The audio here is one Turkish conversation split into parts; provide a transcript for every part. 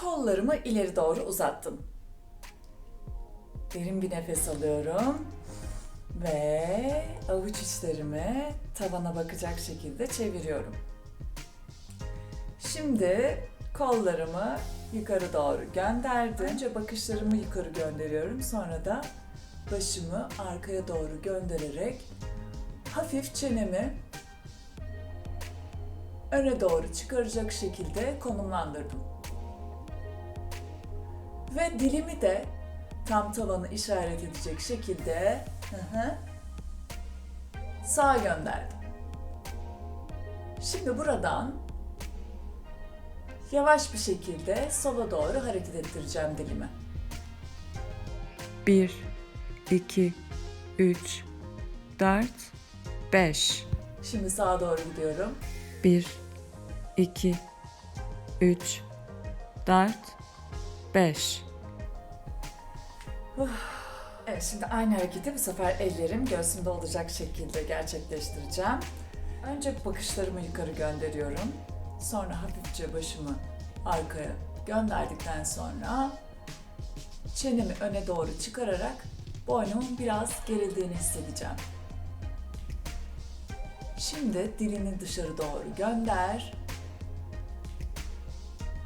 kollarımı ileri doğru uzattım. Derin bir nefes alıyorum ve avuç içlerimi tavana bakacak şekilde çeviriyorum. Şimdi kollarımı yukarı doğru gönderdim. Önce bakışlarımı yukarı gönderiyorum. Sonra da başımı arkaya doğru göndererek hafif çenemi öne doğru çıkaracak şekilde konumlandırdım. Ve dilimi de tam tavanı işaret edecek şekilde hı hı, sağa gönderdim. Şimdi buradan yavaş bir şekilde sola doğru hareket ettireceğim dilimi. 1, 2, 3, 4, 5. Şimdi sağa doğru gidiyorum. 1, 2, 3, 4, 5. Evet şimdi aynı hareketi bu sefer ellerim göğsümde olacak şekilde gerçekleştireceğim. Önce bakışlarımı yukarı gönderiyorum. Sonra hafifçe başımı arkaya gönderdikten sonra çenemi öne doğru çıkararak boynumun biraz gerildiğini hissedeceğim. Şimdi dilini dışarı doğru gönder.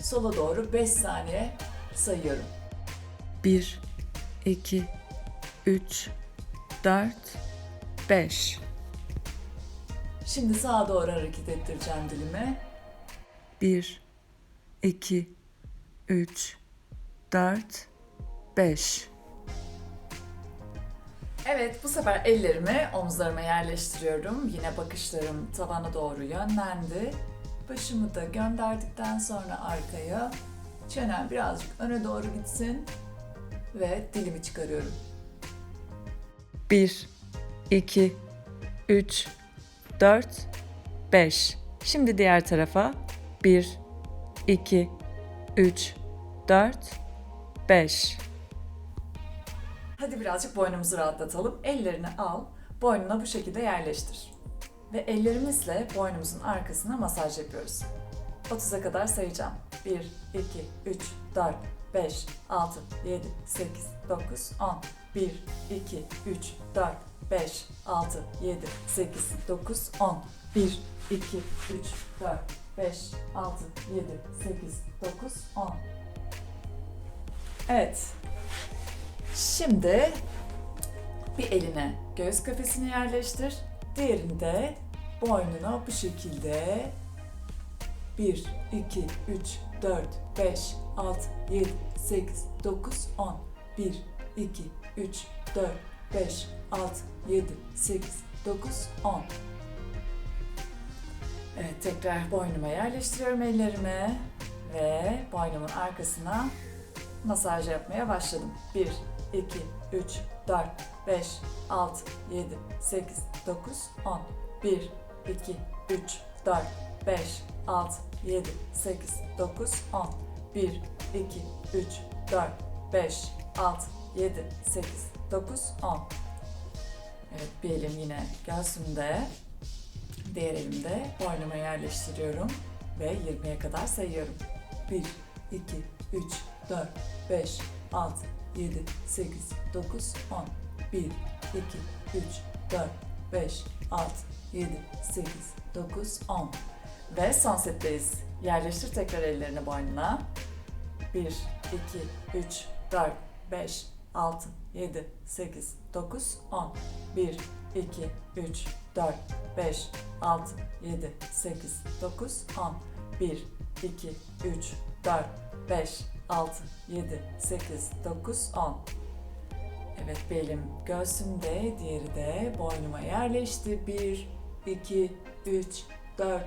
Sola doğru 5 saniye sayıyorum. 1, 2, 3, 4, 5. Şimdi sağa doğru hareket ettireceğim dilimi. 1, 2, 3, 4, 5. Evet, bu sefer ellerimi omuzlarıma yerleştiriyorum. Yine bakışlarım tavana doğru yönlendi. Başımı da gönderdikten sonra arkaya, çenem birazcık öne doğru gitsin ve dilimi çıkarıyorum. 1, 2, 3, 4, 5. Şimdi diğer tarafa. 1, 2, 3, 4, 5. Hadi birazcık boynumuzu rahatlatalım. Ellerini al, boynuna bu şekilde yerleştir. Ve ellerimizle boynumuzun arkasına masaj yapıyoruz. 30'a kadar sayacağım. 1, 2, 3, 4, 5, 6, 7, 8, 9, 10. 1, 2, 3, 4, 5, 6, 7, 8, 9, 10. 1, 2, 3, 4, 5, 6, 7, 8, 9, 10. Evet, Şimdi bir eline göğüs kafesine yerleştir. Diğerini de boynuna bu şekilde 1, 2, 3, 4, 5, 6, 7, 8, 9, 10. 1, 2, 3, 4, 5, 6, 7, 8, 9, 10. Evet tekrar boynuma yerleştiriyorum ellerimi ve boynumun arkasına masaj yapmaya başladım. 1, 2, 3, 4, 5, 6, 7, 8, 9, 10. 1, 2, 3, 4, 5, 6, 7, 8, 9, 10. 1, 2, 3, 4, 5, 6, 7, 8, 9, 10. Evet bir elim yine göğsümde. Diğer elimde boynuma yerleştiriyorum ve 20'ye kadar sayıyorum. 1, 2, 3, 4, 5, 6, 7, 8, 9, 10. 1, 2, 3, 4, 5, 6, 7, 8, 9, 10. Ve son setteyiz. Yerleştir tekrar ellerini boynuna. 1, 2, 3, 4, 5, 6, 7, 8, 9, 10. 1, 2, 3, 4, 5, 6, 7, 8, 9, 10. 1, 2, 3, 4, 5, 6, 7, 8, 9, 10. Evet belim göğsümde, diğeri de boynuma yerleşti. 1, 2, 3, 4,